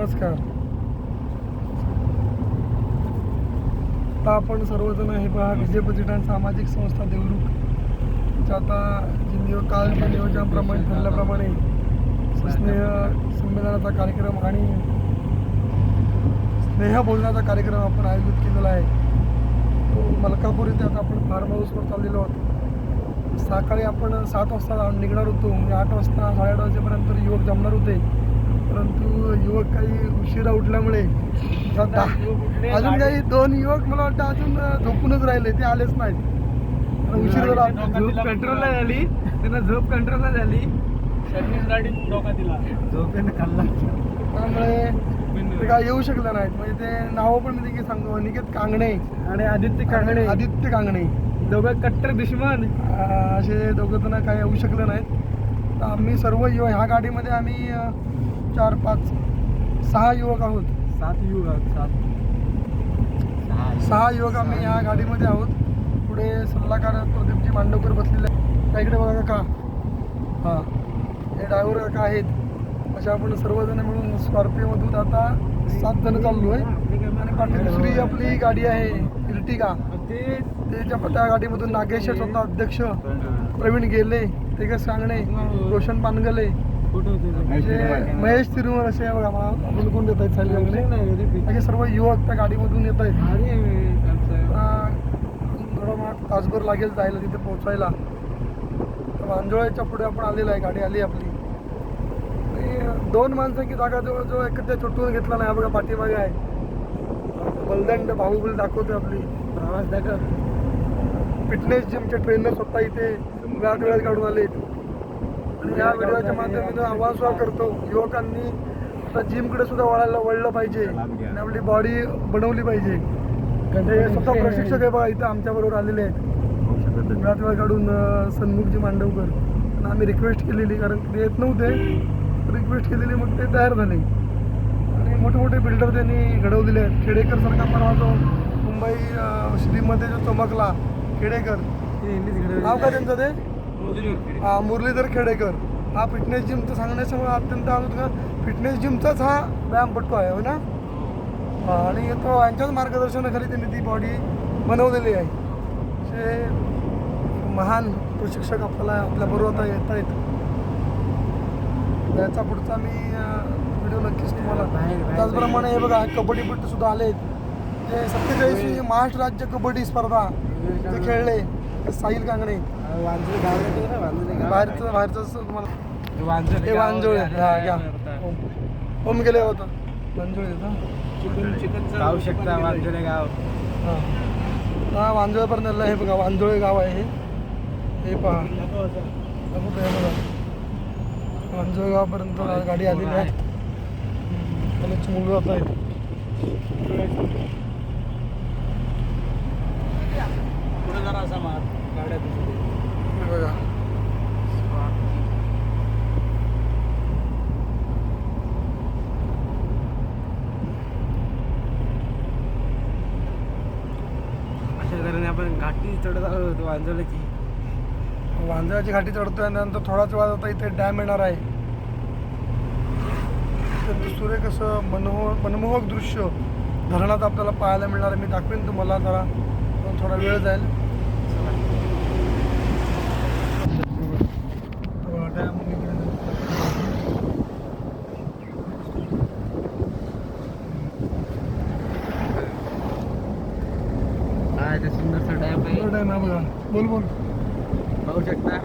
नमस्कार. आता आपण सर्वजण हे पहा विजय प्रतिष्ठान सामाजिक संस्था देवरुख आता जे नियो काल नियोजनाप्रमाणे ठरल्याप्रमाणे स्नेह संमेलनाचा कार्यक्रम आणि स्नेहभोजनाचा कार्यक्रम आपण आयोजित केलेला आहे. तो मलकापूर इथे आता आपण फार्म हाऊसवर चाललेलो आहोत. सकाळी आपण सात वाजता निघणार होतो म्हणजे आठ वाजता साडेआठ वाजेपर्यंत युवक जमणार होते. परंतु युवक काही उशिरा उठल्यामुळे अजून काही दोन युवक मला वाटतं अजून झोपूनच राहिले ते आलेच नाहीत. उशीर झोप कंट्रोलला झाली. त्यांना झोप कंट्रोलला झाली. झोपेने खाल्ला. त्यामुळे ते काय येऊ शकले नाहीत. म्हणजे ते नावं पण मी देखील सांगतो. निकेत कांगणे आणि आदित्य कांगणे. आदित्य कांगणे. दोघं कट्टर दुश्मन. असे दोघं जण काय येऊ शकले नाहीत. तर आम्ही सर्व युवक ह्या गाडीमध्ये आम्ही चार पाच सहा युवक आहोत. सात युग सात. सहा युवक आम्ही या गाडीमध्ये आहोत. पुढे सल्लागार प्रदीपजी मांडवकर बसलेले आहेत. इकडे बघा का हां. हे ड्रायव्हर काका आहेत. अशा आपण सर्वजण मिळून स्कॉर्पिओमधून आता सात जण चाललो आहे आणि पाठी दुसरी आपली गाडी आहे इर्टिगा. ते त्याच्या त्या गाडीमधून नागेश स्वतः अध्यक्ष प्रवीण गेले ते काय सांगणे रोशन पानगले म्हणजे महेश तिरुमल असे आहे बघा बोलकून देत आहेत सायली असे सर्व युवक त्या गाडीमधून येत आहेत. आता थोडा मला तासभर लागेल जायला तिथे पोहोचायला. वांजोळ्याच्या पुढे आपण आलेला आहे गाडी आली आपली. दोन माणसांची जागा जवळ जवळ एकत्र चुटून घेतला नाही बघा पाठीमागे आहे. बलदंड बाहुबली दाखवते आपली दाखव फिटनेस जिमचे ट्रेनर स्वतः इथे व्याज वेळात काढून आले. आणि या व्हिडिओच्या माध्यमातून आवाज सुद्धा करतो. युवकांनी आता जिमकडे सुद्धा वळायला वळलं पाहिजे. आणि आपली बॉडी बनवली पाहिजे. ते स्वतः प्रशिक्षक आहे बघा इथं आमच्या बरोबर आलेले आहेत. वेळ काढून सन्मुखजी मांडवकर. आम्ही रिक्वेस्ट केलेली कारण ते येत नव्हते. रिक्वेस्ट केलेली मग ते तयार झाले. आणि मोठे मोठे बिल्डर त्यांनी घडवलेले आहेत. खेडेकर सारखा परवा जो मुंबई सिटीमध्ये श्रीमध्ये जो चमकला खेडेकर. नाव का त्यांचं ते? हा मुरलीधर खेडेकर. हा फिटनेस जिमचं सांगण्याच्यामुळे अत्यंत आनंद फिटनेस जिमचाच हा व्यायामपट्टू आहे हो ना? आणि तो यांच्याच मार्गदर्शनाखाली त्यांनी ती बॉडी बनवलेली आहे. असे महान प्रशिक्षक आपल्याला आपल्याबरोबर आता येत आहेत. त्याचा पुढचा मी व्हिडिओ नक्कीच तुम्हाला त्याचप्रमाणे हे बघा कबड्डीपट्टू सुद्धा आले ते सत्तेचाळीसवी महाराष्ट्र राज्य कबड्डी स्पर्धा. जे खेळले. ते साहिल कांगणे. वांजले गाव येते ना वांजले गाव बाहेरचं बाहेरचं तुम्हाला वांजले हे वांजोळे. हा होम गेले होता. वांजोळे का चिकन पाहू शकता वांजले गाव. हां. हा वांजोळेपर्यंत हे बघा वांजोळे गाव आहे हे. हे पहा. गावापर्यंत गाडी आलेली आहे. कॉलेजची मुलं जात आहेत पुढे जरा असा मार गाड्या बघा. अशा तऱ्हेने आपण घाटी चढत आहोत वांजवल्याची वांजळाची घाटी चढतोय आणि नंतर थोडाच वेळात आता इथे डॅम येणार आहे. अत्यंत सुरेख असं मनोह मनमोहक दृश्य धरणात आपल्याला पाहायला मिळणार आहे. मी दाखवेन तुम्हाला जरा. थोडा वेळ जाईल. सुंदरसा डॅम आहे. डॅम आहे बघा. बोल बोल. पाहू शकता?